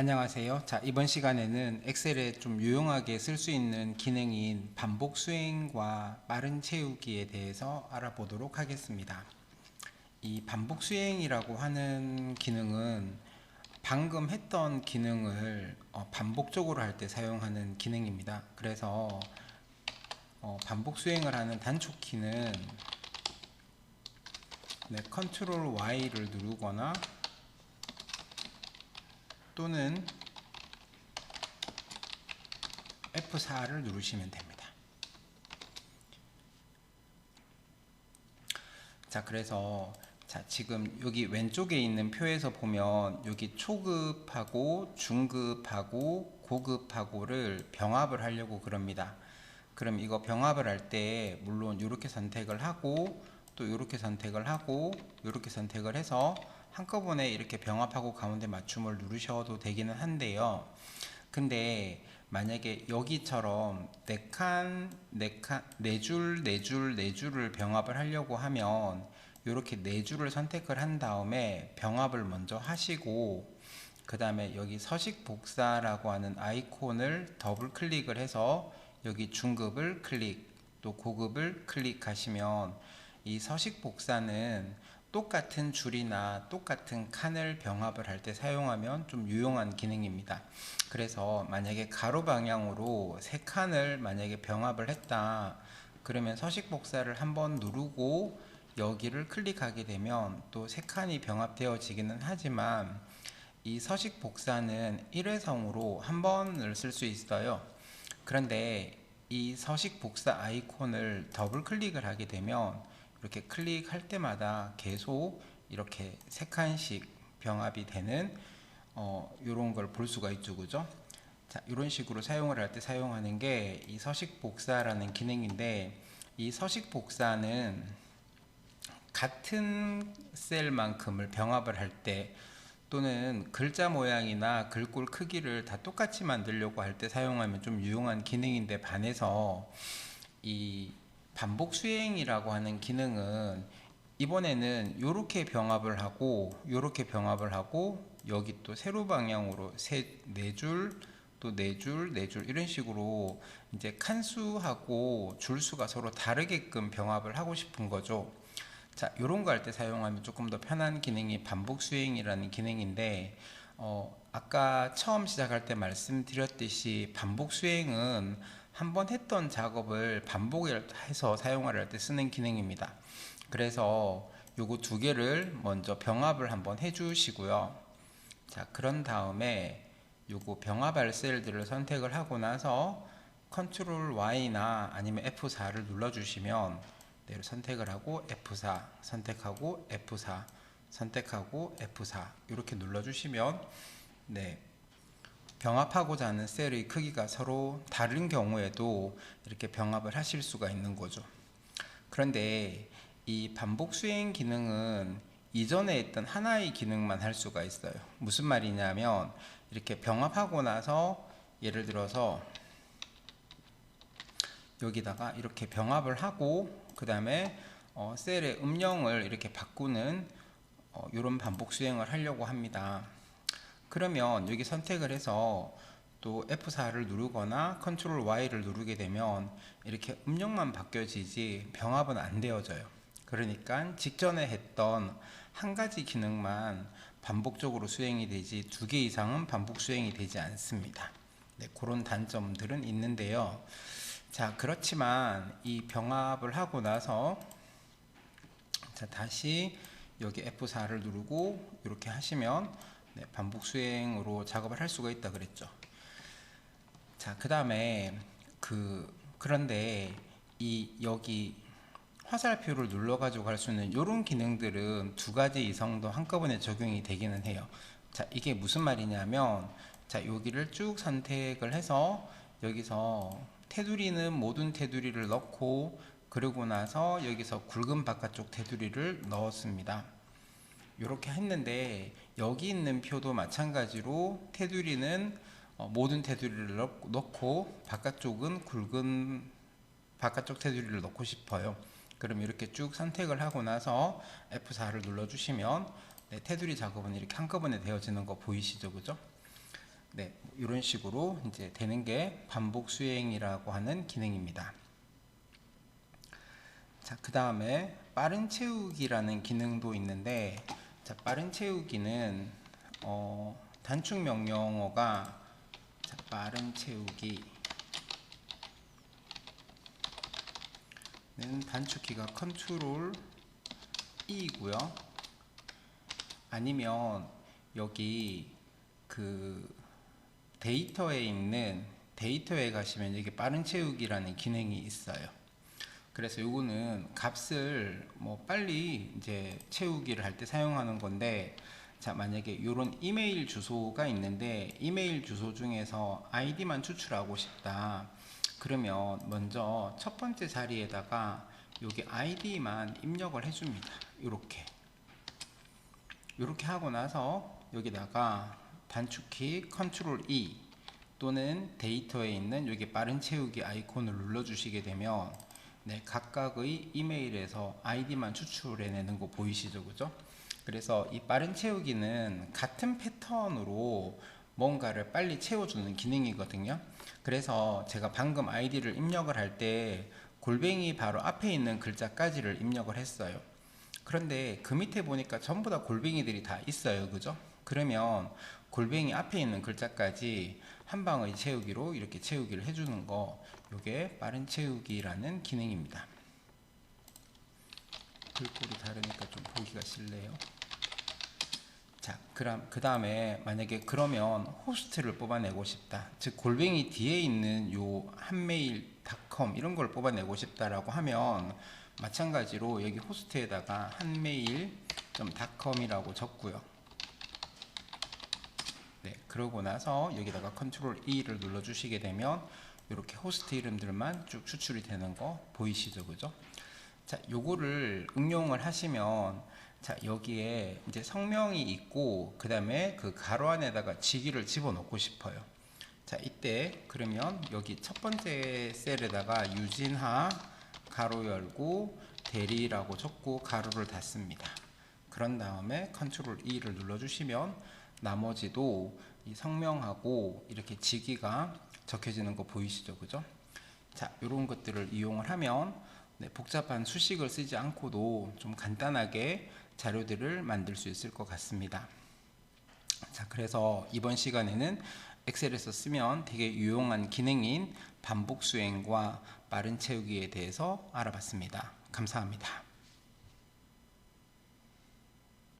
안녕하세요. 자, 이번 시간에는 엑셀에 좀 유용하게 쓸 수 있는 기능인 반복 수행과 빠른 채우기에 대해서 알아보도록 하겠습니다. 이 반복 수행이라고 하는 기능은 방금 했던 기능을 어, 반복적으로 할 때 사용하는 기능입니다. 그래서 어, 반복 수행을 하는 단축 키는 네, 컨트롤 Y를 누르거나 또는 F4를 누르시면 됩니다. 자, 그래서 자, 지금 여기 왼쪽에 있는 표에서 보면 여기 초급하고 중급하고 고급하고를 병합을 하려고 그럽니다. 그럼 이거 병합을 할 때 물론 이렇게 선택을 하고 또 이렇게 선택을 하고 이렇게 선택을 해서 한꺼번에 이렇게 병합하고 가운데 맞춤을 누르셔도 되기는 한데요. 근데 만약에 여기처럼 네 칸, 네 칸, 네 줄, 네 줄, 네 줄을 병합을 하려고 하면 이렇게 네 줄을 선택을 한 다음에 병합을 먼저 하시고 그 다음에 여기 서식 복사라고 하는 아이콘을 더블 클릭을 해서 여기 중급을 클릭 또 고급을 클릭하시면 이 서식 복사는 똑같은 줄이나 똑같은 칸을 병합을 할 때 사용하면 좀 유용한 기능입니다. 그래서 만약에 가로 방향으로 세 칸을 만약에 병합을 했다. 그러면 서식 복사를 한번 누르고 여기를 클릭하게 되면 또 세 칸이 병합되어지기는 하지만 이 서식 복사는 일회성으로 한 번을 쓸 수 있어요. 그런데 이 서식 복사 아이콘을 더블 클릭을 하게 되면 이렇게 클릭할 때마다 계속 이렇게 세 칸씩 병합이 되는 어, 이런 걸 볼 수가 있죠, 그죠? 자, 이런 식으로 사용을 할 때 사용하는 게 이 서식 복사라는 기능인데 이 서식 복사는 같은 셀만큼을 병합을 할 때 또는 글자 모양이나 글꼴 크기를 다 똑같이 만들려고 할 때 사용하면 좀 유용한 기능인데 반해서 이 반복 수행이라고 하는 기능은 이번에는 이렇게 병합을 하고 이렇게 병합을 하고 여기 또 세로 방향으로 네 줄, 또 네 줄, 네 줄 이런 식으로 이제 칸수하고 줄수가 서로 다르게끔 병합을 하고 싶은 거죠. 자, 이런 거 할 때 사용하면 조금 더 편한 기능이 반복 수행이라는 기능인데 어, 아까 처음 시작할 때 말씀드렸듯이 반복 수행은 한 번 했던 작업을 반복해서 사용할 때 쓰는 기능입니다. 그래서 요거 두 개를 먼저 병합을 한번 해주시고요. 자, 그런 다음에 요거 병합할 셀들을 선택을 하고 나서 컨트롤 Y나 아니면 F4를 눌러주시면 내를 선택을 하고 F4 선택하고 F4 선택하고 F4 이렇게 눌러주시면 네 병합하고자 하는 셀의 크기가 서로 다른 경우에도 이렇게 병합을 하실 수가 있는 거죠. 그런데 이 반복 수행 기능은 이전에 있던 하나의 기능만 할 수가 있어요. 무슨 말이냐면 이렇게 병합하고 나서 예를 들어서 여기다가 이렇게 병합을 하고 그 다음에 어, 셀의 음영을 이렇게 바꾸는 어, 이런 반복 수행을 하려고 합니다. 그러면 여기 선택을 해서 또 F4를 누르거나 컨트롤 Y를 누르게 되면 이렇게 음력만 바뀌어지지 병합은 안 되어져요. 그러니까 직전에 했던 한 가지 기능만 반복적으로 수행이 되지 두 개 이상은 반복 수행이 되지 않습니다. 네, 그런 단점들은 있는데요. 자, 그렇지만 이 병합을 하고 나서 자, 다시 여기 F4를 누르고 이렇게 하시면 네, 반복 수행으로 작업을 할 수가 있다 그랬죠. 자, 그 다음에 그 그런데 이 여기 화살표를 눌러 가지고 할 수 있는 이런 기능들은 두 가지 이상도 한꺼번에 적용이 되기는 해요. 자, 이게 무슨 말이냐면 자, 여기를 쭉 선택을 해서 여기서 테두리는 모든 테두리를 넣고 그러고 나서 여기서 굵은 바깥쪽 테두리를 넣었습니다. 이렇게 했는데 여기 있는 표도 마찬가지로 테두리는 어, 모든 테두리를 넣고 바깥쪽은 굵은 바깥쪽 테두리를 넣고 싶어요. 그럼 이렇게 쭉 선택을 하고 나서 F4를 눌러주시면 네, 테두리 작업은 이렇게 한꺼번에 되어지는 거 보이시죠, 그죠? 네, 이런 식으로 이제 되는 게 반복 수행이라고 하는 기능입니다. 자, 그 다음에 빠른 채우기라는 기능도 있는데, 자, 빠른 채우기는 어, 단축 명령어가 자, 빠른 채우기 는 단축키가 컨트롤 E고요. 아니면 여기 그 데이터에 있는 데이터에 가시면 여기 빠른 채우기라는 기능이 있어요. 그래서 요거는 값을 뭐 빨리 이제 채우기를 할 때 사용하는 건데 자 만약에 요런 이메일 주소가 있는데 이메일 주소 중에서 아이디만 추출하고 싶다. 그러면 먼저 첫 번째 자리에다가 여기 아이디만 입력을 해줍니다. 이렇게. 이렇게 하고 나서 여기다가 단축키 컨트롤 E 또는 데이터에 있는 여기 빠른 채우기 아이콘을 눌러 주시게 되면 네, 각각의 이메일에서 아이디만 추출해내는 거 보이시죠 그죠? 그래서 이 빠른 채우기는 같은 패턴으로 뭔가를 빨리 채워주는 기능이거든요. 그래서 제가 방금 아이디를 입력을 할 때 골뱅이 바로 앞에 있는 글자까지를 입력을 했어요. 그런데 그 밑에 보니까 전부 다 골뱅이들이 다 있어요 그죠 그러면 골뱅이 앞에 있는 글자까지 한 방의 채우기로 이렇게 채우기를 해주는 거 이게 빠른 채우기라는 기능입니다 글꼴이 다르니까 좀 보기가 싫네요 자, 그럼 그 다음에 만약에 그러면 호스트를 뽑아내고 싶다. 즉 골뱅이 뒤에 있는 요 한메일닷컴 이런 걸 뽑아내고 싶다라고 하면 마찬가지로 여기 호스트에다가 한메일.com이라고 적고요. 네, 그러고 나서 여기다가 컨트롤 E를 눌러 주시게 되면 이렇게 호스트 이름들만 쭉 추출이 되는 거 보이시죠? 그죠? 자, 요거를 응용을 하시면 자, 여기에 이제 성명이 있고 그 다음에 그 가로 안에다가 직위를 집어넣고 싶어요. 자, 이때 그러면 여기 첫 번째 셀에다가 유진하 가로 열고 대리라고 적고 가로를 닫습니다. 그런 다음에 컨트롤 E를 눌러 주시면 나머지도 이 성명하고 이렇게 직위가 적혀지는 거 보이시죠? 그죠? 자, 이런 것들을 이용을 하면 네, 복잡한 수식을 쓰지 않고도 좀 간단하게 자료들을 만들 수 있을 것 같습니다. 자, 그래서 이번 시간에는 엑셀에서 쓰면 되게 유용한 기능인 반복 수행과 빠른 채우기에 대해서 알아봤습니다. 감사합니다.